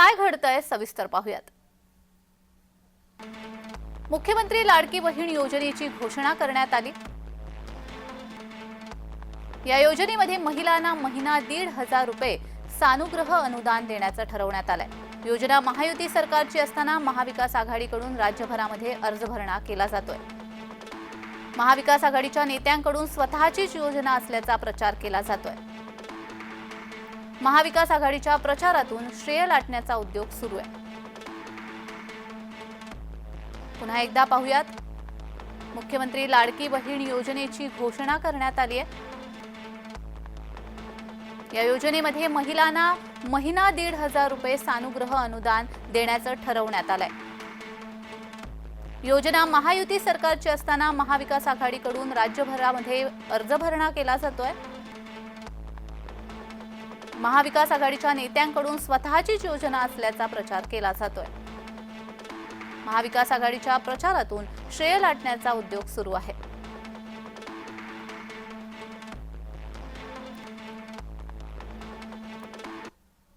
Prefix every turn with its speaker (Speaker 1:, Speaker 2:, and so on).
Speaker 1: काय घडतंय सविस्तर पाहूयात. मुख्यमंत्री लाडकी बहीण योजनेची घोषणा करण्यात आली. या योजनेमध्ये महिलांना महिना दीड हजार रुपये सानुग्रह अनुदान देण्याचं ठरवण्यात आलंय. योजना महायुती सरकारची असताना महाविकास आघाडीकडून राज्यभरामध्ये अर्ज भरणा केला जातोय. महाविकास आघाडीच्या नेत्यांकडून स्वतःचीच योजना असल्याचा प्रचार केला जातोय. महाविकास आघाडीच्या प्रचारातून श्रेय लाटण्याचा उद्योग सुरू आहे. पुन्हा एकदा पाहूयात. मुख्यमंत्री लाडकी बहीण योजनेची घोषणा करण्यात आली आहे. या योजनेमध्ये महिलांना महिना दीड हजार रुपये सानुग्रह अनुदान देण्याचं ठरवण्यात आलंय. योजना महायुती सरकारची असताना महाविकास आघाडीकडून राज्यभरामध्ये अर्ज भरणा केला जातोय. महाविकास आघाडीच्या नेत्यांकडून स्वतःचीच योजना असल्याचा प्रचार केला जातोय. महाविकास आघाडीच्या प्रचारातून श्रेय लाटण्याचा उद्योग सुरू आहे.